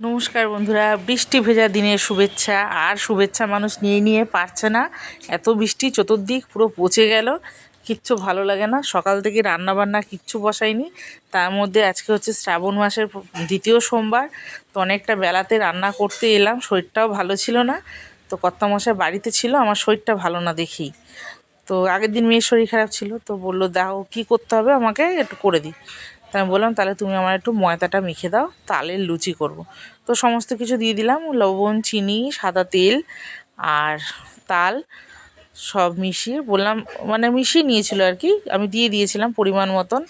নমস্কার বন্ধুরা, বৃষ্টি ভেজা দিনের শুভেচ্ছা। আর শুভেচ্ছা মানুষ নিয়ে নিয়ে পারছে না। এত বৃষ্টি, চতুর্দিক পুরো পচে গেল। কিচ্ছু ভালো লাগে না। সকাল থেকে রান্না বান্না কিচ্ছু বসাইনি। তার মধ্যে আজকে হচ্ছে শ্রাবণ মাসের দ্বিতীয় সোমবার। তো অনেকটা বেলাতে রান্না করতে এলাম। শরীরটাও ভালো ছিল না। তো কর্তামশাই বাড়িতে ছিল। আমার শরীরটা ভালো না দেখি তো আগের দিন মেয়ের শরীর খারাপ ছিল। তো বলল, দাও, কী করতে হবে আমাকে? একটু করে দিই। তা আমি বললাম, তাহলে তুমি আমার একটু ময়দাটা মেখে দাও তালের লুচি করব। তো সমস্ত কিছু দিয়ে দিলাম, লবণ, চিনি, সাদা তেল আর তাল সব মিশিয়ে বললাম মানে মিশিয়ে নিয়েছিল আর কি, আমি দিয়ে দিয়েছিলাম পরিমাণ মতন।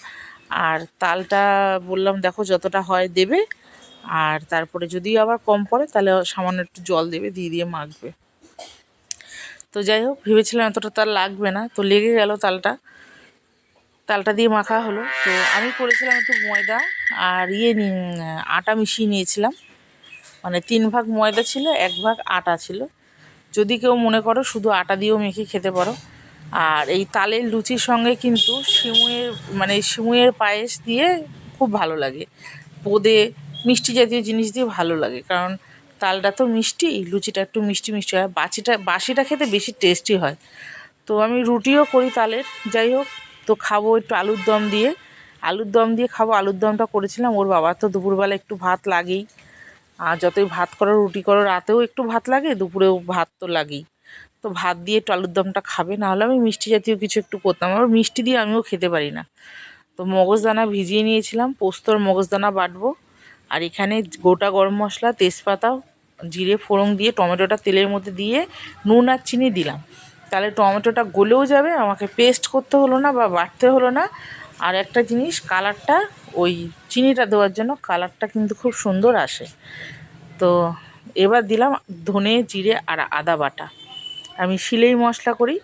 আর তালটা বললাম, দেখো যতটা হয় দেবে, আর তারপরে যদি আবার কম পড়ে তাহলে সামান্য একটু জল দেবে, দিয়ে দিয়ে মাখবে। তো যাই হোক, ভেবেছিলাম এতটা তাল লাগবে না, তো লেগে গেল তালটা। তালটা দিয়ে মাখা হলো। তো আমি করেছিলাম একটু ময়দা আর ইয়ে আটা মিশিয়ে নিয়েছিলাম। মানে তিন ভাগ ময়দা ছিল, এক ভাগ আটা ছিল। যদি কেউ মনে করো শুধু আটা দিয়েও মেখে খেতে পারো। আর এই তালের লুচির সঙ্গে কিন্তু শিমুয়ের মানে শিমুয়ের পায়েস দিয়ে খুব ভালো লাগে। বোঁদে মিষ্টি জাতীয় জিনিস দিয়ে ভালো লাগে। কারণ তালটা তো মিষ্টি, লুচিটা একটু মিষ্টি মিষ্টি হয়। বাচিটা বাসিটা খেতে বেশি টেস্টি হয়। তো আমি রুটিও করি তালের। যাই হোক তো খাব একটু আলুর দম দিয়ে। আলুর দম দিয়ে খাব, আলুর দমটা করেছিলাম ওর বাবার তো দুপুরবেলা একটু ভাত লাগেই। আর যতই ভাত করো, রুটি করো, রাতেও একটু ভাত লাগে, দুপুরেও ভাত তো লাগেই। তো ভাত দিয়ে একটু আলুর দমটা খাবে, নাহলে আমি মিষ্টি জাতীয় কিছু একটু করতাম। আবার মিষ্টি দিয়ে আমিও খেতে পারি না। তো মগজদানা ভিজিয়ে নিয়েছিলাম, পোস্তর মগজদানা বাটবো। আর এখানে গোটা গরম মশলা, তেজপাতা, জিরে, ফোড়ন দিয়ে টমেটোটা তেলের মধ্যে দিয়ে, নুন আর চিনি দিলাম। তাহলে টমেটোটা গলেও যাবে, আমাকে পেস্ট করতে হলো না বা বাটতে হলো না। আর একটা জিনিস কালারটা ওই চিনিটা দেওয়ার জন্য কালারটা কিন্তু খুব সুন্দর আসে। তো এবার দিলাম ধনে, জিরে আর আদা বাটা। আমি শিলেই মশলা করি,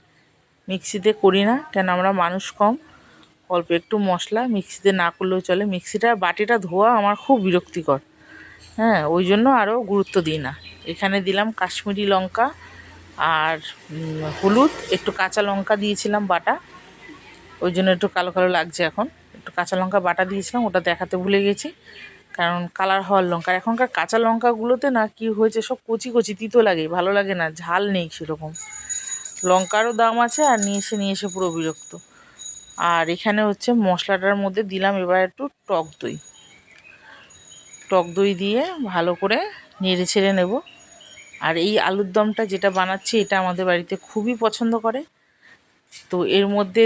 মিক্সিতে করি না, কেন আমরা মানুষ কম। অল্প একটু মশলা, মিক্সিতে না করলেও চলে। মিক্সিটা, বাটিটা ধোয়া আমার খুব বিরক্তিকর। হ্যাঁ ওই জন্য আরও গুরুত্ব দিই না। এখানে দিলাম কাশ্মীরি লঙ্কা আর হলুদ, একটু কাঁচা লঙ্কা দিয়েছিলাম বাটা। ওই জন্য একটু কালো কালো লাগছে এখন। একটু কাঁচা লঙ্কা বাটা দিয়েছিলাম, ওটা দেখাতে ভুলে গেছি। কারণ কালার হওয়ার লঙ্কা। এখনকার কাঁচা লঙ্কাগুলোতে না কি হয়েছে, সব কচি কচি, তিতো লাগে, ভালো লাগে না, ঝাল নেই সেরকম। লঙ্কারও দাম আছে আর নিয়ে এসে নিয়ে এসে পুরো বিরক্ত। আর এখানে হচ্ছে মশলাটার মধ্যে দিলাম এবার একটু টক দই। টক দই দিয়ে ভালো করে নেড়ে ছেড়ে নেব। আর এই আলুর দমটা যেটা বানাচ্ছি, এটা আমাদের বাড়িতে খুবই পছন্দ করে। তো এর মধ্যে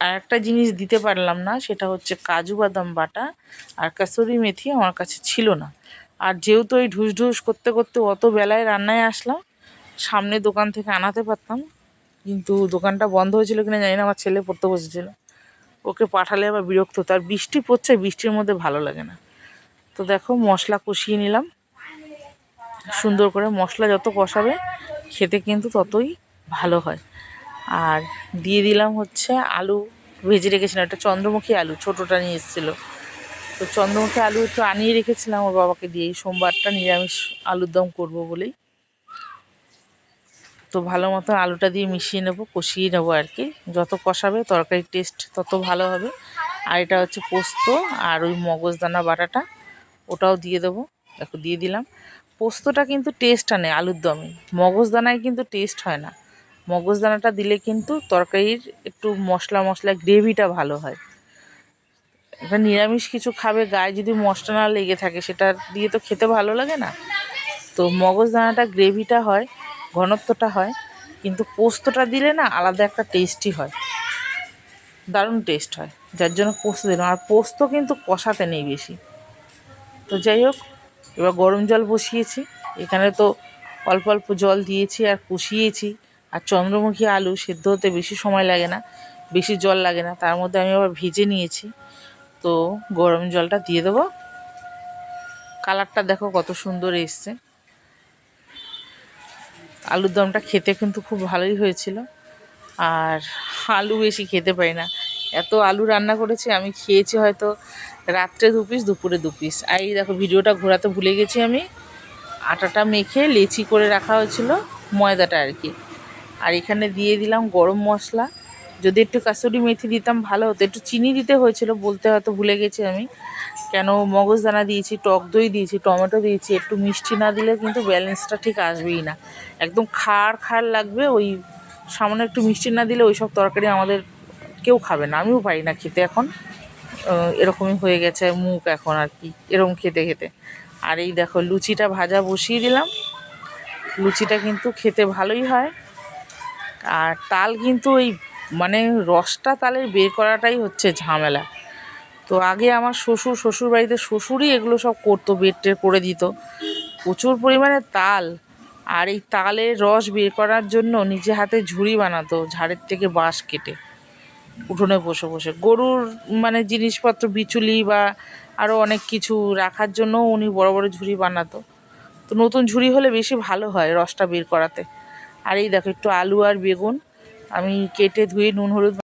আর একটা জিনিস দিতে পারলাম না, সেটা হচ্ছে কাজু বাদাম বাটা আর কাসুরি মেথি আমার কাছে ছিল না। আর যেহেতু ওই ঢুস ঢুস করতে করতে অত বেলায় রান্নায় আসলাম, সামনে দোকান থেকে আনাতে পারতাম, কিন্তু দোকানটা বন্ধ হয়েছিল কিনা জানি না, আমার ছেলে পড়তে বসেছিল। ওকে পাঠালে আবার বিরক্ত, তার বৃষ্টি পড়ছে, বৃষ্টির মধ্যে ভালো লাগে না। তো দেখো মশলা কষিয়ে নিলাম। সুন্দর করে মশলা যত কষাবে, খেতে কিন্তু ততই ভালো হয়। আর দিয়ে দিলাম হচ্ছে আলু, ভেজে রেখেছিলাম, একটা চন্দ্রমুখী আলু, ছোটোটা নিয়ে এসেছিল। তো চন্দ্রমুখী আলু একটু আনিয়ে রেখেছিলাম ওর বাবাকে দিয়ে সোমবারটা নিরামিষ আলুর দম করব বলেই। তো ভালো মতো আলুটা দিয়ে মিশিয়ে নেব, কষিয়ে নেব আর কি। যত কষাবে তরকারির টেস্ট তত ভালো হবে। আর এটা হচ্ছে পোস্ত আর ওই মগজদানা বাটাটা, ওটাও দিয়ে দেবো। দেখো, দিয়ে দিলাম। পোস্তটা কিন্তু টেস্ট আনে আলুর দমে। মগজদানায় কিন্তু টেস্ট হয় না। মগজদানাটা দিলে কিন্তু তরকারির একটু মশলা মশলা গ্রেভিটা ভালো হয়। এবার নিরামিষ কিছু খাবে, গায়ে যদি মশলা না লেগে থাকে, সেটা দিয়ে তো খেতে ভালো লাগে না। তো মগজদানাটা গ্রেভিটা হয়, ঘনত্বটা হয়, কিন্তু পোস্তটা দিলে না আলাদা একটা টেস্টই হয়। দারুণ টেস্ট হয়, যার জন্য পোস্ত দিলাম। আর পোস্ত কিন্তু কষাতে নেই বেশি। তো যাই হোক এবার গরম জল বসিয়েছি। এখানে তো অল্প অল্প জল দিয়েছি আর কষিয়েছি। আর চন্দ্রমুখী আলু সেদ্ধ হতে বেশি সময় লাগে না, বেশি জল লাগে না। তার মধ্যে আমি আবার ভেজে নিয়েছি। তো গরম জলটা দিয়ে দেবো। কালারটা দেখো কত সুন্দর এসছে। আলুর দমটা খেতে কিন্তু খুব ভালোই হয়েছিল। আর আলু বেশি খেতে পারি না। এত আলু রান্না করেছি, আমি খেয়েছি হয়তো রাত্রে দু পিস, দুপুরে দু পিস। আর এই দেখো, ভিডিওটা ঘোরাতে ভুলে গেছি আমি। আটাটা মেখে লেচি করে রাখা হয়েছিল, ময়দাটা আর কি। আর এখানে দিয়ে দিলাম গরম মশলা। যদি একটু কাসুরি মেথি দিতাম ভালো হতো, একটু চিনি দিতে হয়েছিল, বলতে হয়তো ভুলে গেছি আমি। কেন মগজদানা দিয়েছি, টক দই দিয়েছি, টমেটো দিয়েছি, একটু মিষ্টি না দিলে কিন্তু ব্যালেন্সটা ঠিক আসবেই না। একদম খাড় খাড় লাগবে, ওই সামান্য একটু মিষ্টি না দিলে ওই সব তরকারি আমাদের কেউ খাবে না, আমিও পারি না খেতে এখন। এরকমই হয়ে গেছে মুখ এখন আর কি এরকম খেতে খেতে। আর এই দেখো লুচিটা ভাজা বসিয়ে দিলাম। লুচিটা কিন্তু খেতে ভালোই হয়। আর তাল কিন্তু ওই মানে রসটা তালের বের করাটাই হচ্ছে ঝামেলা। তো আগে আমার শ্বশুর শ্বশুর বাড়িতে শ্বশুরই এগুলো সব করতো বের টের করে দিত। প্রচুর পরিমাণে তাল। আর এই তালের রস বের করার জন্য নিজে হাতে ঝুড়ি বানাতো, ঝাড়ের থেকে বাঁশ কেটে। উঠোনে বসে বসে। গরুর মানে জিনিসপত্র, বিচুলি বা আরও অনেক কিছু রাখার জন্য উনি বড় বড় ঝুড়ি বানাতো। তো নতুন ঝুড়ি হলে বেশি ভালো হয় রসটা বের করাতে। আর এই দেখো একটু আলু আর বেগুন। আমি কেটে ধুয়ে নুন, হলুদ